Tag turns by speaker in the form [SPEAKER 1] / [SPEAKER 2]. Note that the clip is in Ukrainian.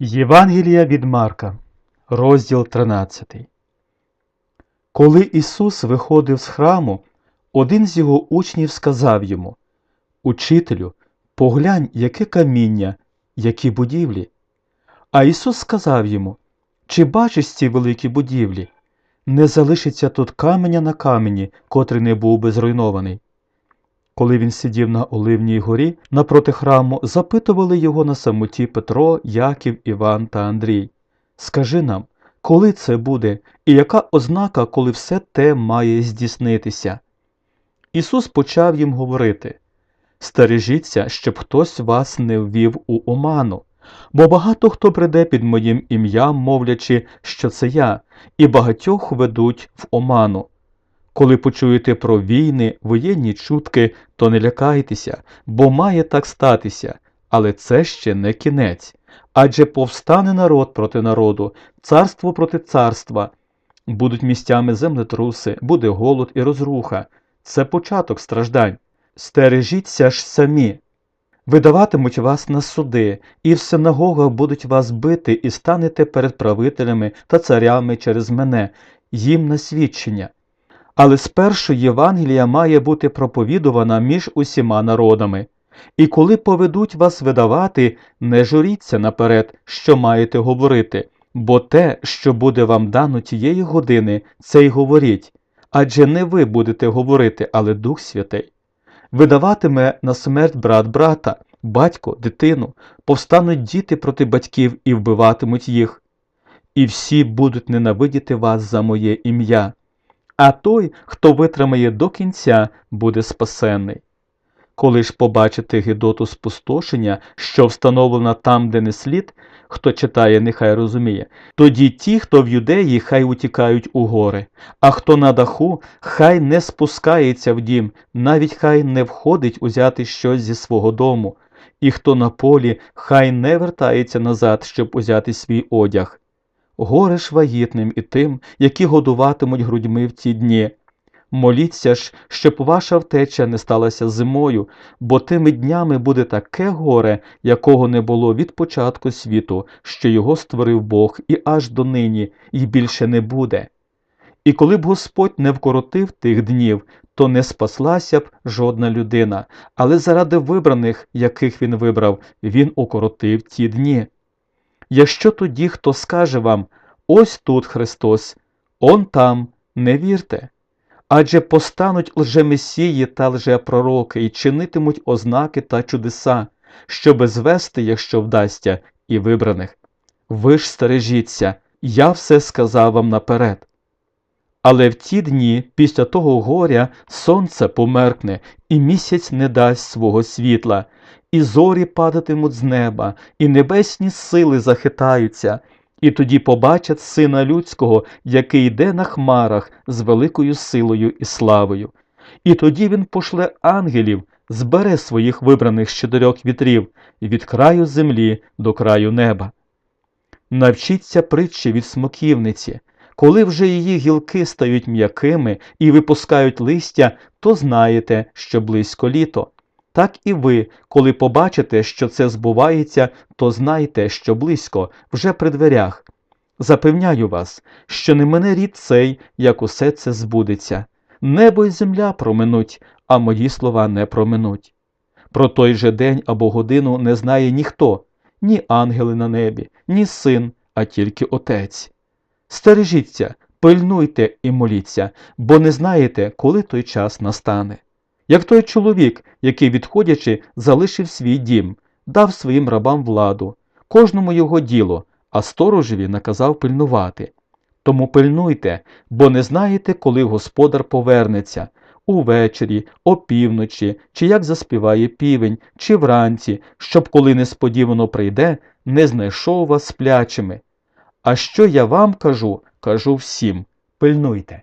[SPEAKER 1] Євангелія від Марка, розділ 13. Коли Ісус виходив з храму, один з його учнів сказав йому Учителю, поглянь, яке каміння, які будівлі. А Ісус сказав йому Чи бачиш ці великі будівлі? Не залишиться тут каменя на камені, котрий не був би зруйнований. Коли він сидів на Оливній горі напроти храму, запитували його на самоті Петро, Яків, Іван та Андрій. Скажи нам, коли це буде, і яка ознака, коли все те має здійснитися? Ісус почав їм говорити Стережіться, щоб хтось вас не ввів у оману, бо багато хто прийде під моїм ім'ям, мовлячи, що це я, і багатьох ведуть в оману. Коли почуєте про війни, воєнні чутки, то не лякайтеся, бо має так статися, але це ще не кінець. Адже повстане народ проти народу, царство проти царства. Будуть місцями землетруси, буде голод і розруха. Це початок страждань. Стережіться ж самі. Видаватимуть вас на суди, і в синагогах будуть вас бити, і станете перед правителями та царями через мене, їм на свідчення. Але спершу Євангелія має бути проповідувана між усіма народами. І коли поведуть вас видавати, не журіться наперед, що маєте говорити, бо те, що буде вам дано тієї години, це й говоріть. Адже не ви будете говорити, але Дух Святий. Видаватиме на смерть брат брата, батько, дитину, повстануть діти проти батьків і вбиватимуть їх. І всі будуть ненавидіти вас за моє ім'я а той, хто витримає до кінця, буде спасенний. Коли ж побачите гидоту спустошення, що встановлена там, де не слід, хто читає, нехай розуміє, тоді ті, хто в юдеї, хай утікають у гори, а хто на даху, хай не спускається в дім, навіть хай не входить узяти щось зі свого дому, і хто на полі, хай не вертається назад, щоб узяти свій одяг. Горе ж вагітним і тим, які годуватимуть грудьми в ті дні. Моліться ж, щоб ваша втеча не сталася зимою, бо тими днями буде таке горе, якого не було від початку світу, що його створив Бог і аж донині, і більше не буде. І коли б Господь не вкоротив тих днів, то не спаслася б жодна людина, але заради вибраних, яких він вибрав, він укоротив ті дні. Якщо тоді хто скаже вам ось тут Христос, он там, не вірте. Адже постануть лжемесії та лжепророки і чинитимуть ознаки та чудеса, щоби звести, якщо вдасться, і вибраних. Ви ж стережіться, я все сказав вам наперед. Але в ті дні, після того горя, сонце померкне, і місяць не дасть свого світла, і зорі падатимуть з неба, і небесні сили захитаються, і тоді побачать Сина Людського, який йде на хмарах з великою силою і славою. І тоді він пошле ангелів, збере своїх вибраних з чотирьох вітрів від краю землі до краю неба. Навчіться притчі від смоківниці. Коли вже її гілки стають м'якими і випускають листя, то знаєте, що близько літо. Так і ви, коли побачите, що це збувається, то знайте, що близько, вже при дверях. Запевняю вас, що не мене рід цей, як усе це збудеться. Небо й земля проминуть, а мої слова не проминуть. Про той же день або годину не знає ніхто, ні ангели на небі, ні син, а тільки отець. Стережіться, пильнуйте і моліться, бо не знаєте, коли той час настане. Як той чоловік, який, відходячи, залишив свій дім, дав своїм рабам владу, кожному його діло, а сторожеві наказав пильнувати. Тому пильнуйте, бо не знаєте, коли господар повернеться увечері, опівночі, чи як заспіває півень, чи вранці, щоб, коли несподівано прийде, не знайшов вас сплячими. А що я вам кажу, кажу всім пильнуйте.